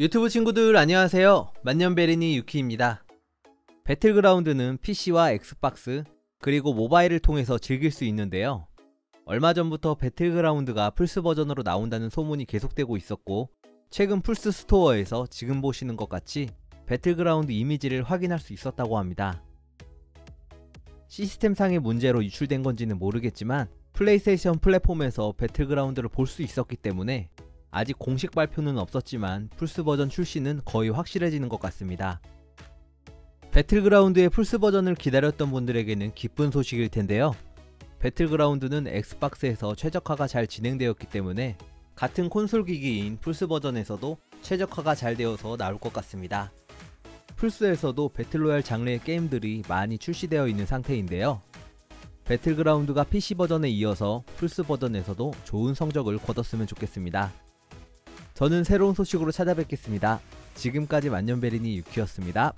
유튜브 친구들 안녕하세요. 만년베리니 유키입니다. 배틀그라운드는 PC와 엑스박스 그리고 모바일을 통해서 즐길 수 있는데요. 얼마 전부터 배틀그라운드가 플스 버전으로 나온다는 소문이 계속되고 있었고 최근 플스 스토어에서 지금 보시는 것 같이 배틀그라운드 이미지를 확인할 수 있었다고 합니다. 시스템상의 문제로 유출된 건지는 모르겠지만 플레이스테이션 플랫폼에서 배틀그라운드를 볼 수 있었기 때문에 아직 공식 발표는 없었지만 플스 버전 출시는 거의 확실해지는 것 같습니다. 배틀그라운드의 플스 버전을 기다렸던 분들에게는 기쁜 소식일 텐데요. 배틀그라운드는 엑스박스에서 최적화가 잘 진행되었기 때문에 같은 콘솔 기기인 플스 버전에서도 최적화가 잘 되어서 나올 것 같습니다. 플스에서도 배틀로얄 장르의 게임들이 많이 출시되어 있는 상태인데요. 배틀그라운드가 PC 버전에 이어서 플스 버전에서도 좋은 성적을 거뒀으면 좋겠습니다. 저는 새로운 소식으로 찾아뵙겠습니다. 지금까지 만년베리니 유키였습니다.